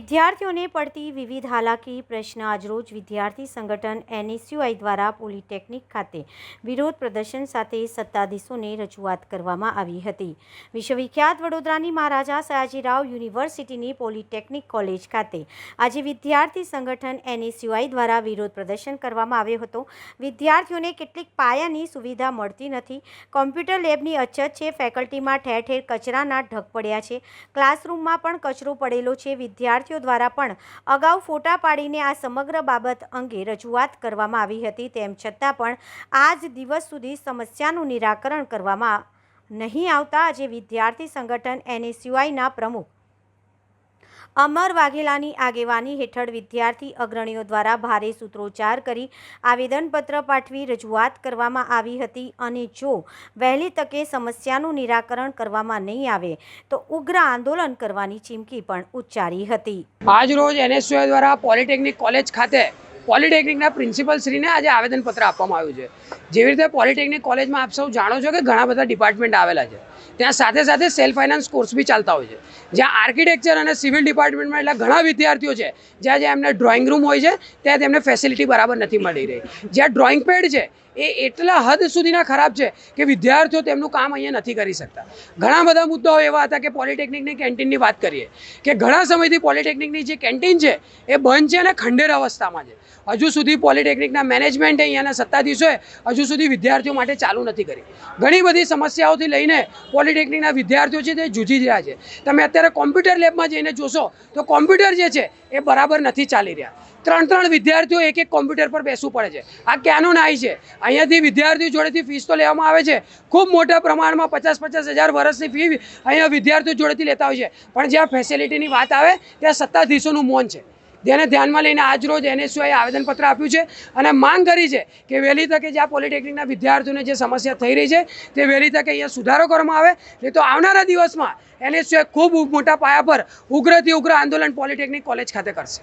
વિદ્યાર્થીઓને પડતી વિવિધ હાલાકી પ્રશ્ન આજરોજ વિદ્યાર્થી સંગઠન એનએસયુઆઈ દ્વારા પોલિટેકનિક ખાતે વિરોધ પ્રદર્શન સાથે સત્તાધીશોને રજૂઆત કરવામાં આવી હતી. વિશ્વવિખ્યાત વડોદરાની મહારાજા સયાજીરાવ યુનિવર્સિટીની પોલિટેકનિક કોલેજ ખાતે આજે વિદ્યાર્થી સંગઠન એનએસયુઆઈ દ્વારા વિરોધ પ્રદર્શન કરવામાં આવ્યો હતો. વિદ્યાર્થીઓને કેટલીક પાયાની સુવિધા મળતી નથી. કોમ્પ્યુટર લેબની અછત છે, ફેકલ્ટીમાં ઠેર ઠેર કચરાના ઢગ પડ્યા છે. ક્લાસરૂમમાં પણ કચરો પડેલો છે. વિદ્યાર્થીઓ દ્વારા પણ અગાઉ ફોટા પાડીને આ સમગ્ર બાબત અંગે રજૂઆત કરવામાં આવી હતી. તેમ છતાં પણ આજ દિવસ સુધી સમસ્યાનું નિરાકરણ કરવામાં નહીં આવતા આજે વિદ્યાર્થી સંગઠન એનએસયુઆઈના પ્રમુખ અમર વાઘેલાની આગેવાની હેઠળ વિદ્યાર્થી અગ્રણીઓ દ્વારા ભારે સૂત્રોચ્ચાર કરી આવેદનપત્ર પાઠવી રજૂઆત કરવામાં આવી હતી અને જો વહેલી તકે સમસ્યાનું નિરાકરણ કરવામાં નહીં આવે, તો ઉગ્ર આંદોલન કરવાની ચીમકી પણ ઉચ્ચારી હતી. આજ રોજ એનએસયુઆઈ દ્વારા પોલિટેકનિક કોલેજ ખાતે પોલિટેકનિકના પ્રિન્સિપલ શ્રીને આજે આવેદનપત્ર આપવામાં આવ્યું છે. જેવી રીતે પોલિટેકનિક કોલેજમાં આપ સૌ જાણો છો કે ઘણા બધા ડિપાર્ટમેન્ટ આવેલા છે. ત્યાં સાથે સાથે સેલ્ફ ફાઇનાન્સ કોર્સ બી ચાલતા હોય છે. જ્યાં આર્કિટેક્ચર અને સિવિલ ડિપાર્ટમેન્ટમાં એટલા ઘણા વિદ્યાર્થીઓ છે, જ્યાં જ્યાં એમને ડ્રોઈંગ રૂમ હોય છે, ત્યાં તેમને ફેસિલિટી બરાબર નથી મળી રહી. જ્યાં ડ્રોઈંગ પેડ છે એ એટલા હદ સુધીના ખરાબ છે કે વિદ્યાર્થીઓ તેમનું કામ અહીંયા નથી કરી શકતા. ઘણા બધા મુદ્દાઓ એવા હતા કે પોલિટેકનિકની કેન્ટીનની વાત કરીએ. કે ઘણા સમયથી પોલિટેકનિકની જે કેન્ટીન છે, એ બંધ છે અને ખંડેર અવસ્થામાં છે. હજુ સુધી પોલિટેકનિકના મેનેજમેન્ટે અહીંયાના સત્તાધીશોએ હજુ સુધી વિદ્યાર્થીઓ માટે ચાલુ નથી કરી. ઘણી બધી સમસ્યાઓથી લઈને પોલિટેકનિકના વિદ્યાર્થીઓ છે તે જૂજી રહ્યા છે. તમે અત્યારે કોમ્પ્યુટર લેબમાં જઈને જોશો તો કોમ્પ્યુટર જે છે, એ બરાબર નથી ચાલી રહ્યા. ત્રણ ત્રણ વિદ્યાર્થીઓ એક એક કોમ્પ્યુટર પર બેસવું પડે છે. આ ક્યાંનું નાય છે. અહીંયાથી વિદ્યાર્થીઓ જોડેથી ફીસ તો લેવામાં આવે છે. ખૂબ મોટા પ્રમાણમાં પચાસ પચાસ હજાર વર્ષની ફી અહીંયા વિદ્યાર્થીઓ જોડેથી લેતા હોય છે. પણ જ્યાં ફેસિલિટીની વાત આવે, ત્યાં સત્તાધીશોનું મૌન છે. જેને ધ્યાનમાં લઈને આજ રોજ એનએસયુઆઈ આવેદનપત્ર આપ્યું છે અને માંગ કરી છે કે વહેલી તકે જ્યાં પોલિટેકનિકના વિદ્યાર્થીઓને જે સમસ્યા થઈ રહી છે, તે વહેલી તકે અહીંયા સુધારો કરવામાં આવે. નહીં તો આવનારા દિવસમાં એનએસયુઆઈ ખૂબ મોટા પાયા પર ઉગ્રથી ઉગ્ર આંદોલન પોલિટેકનિક કોલેજ ખાતે કરશે.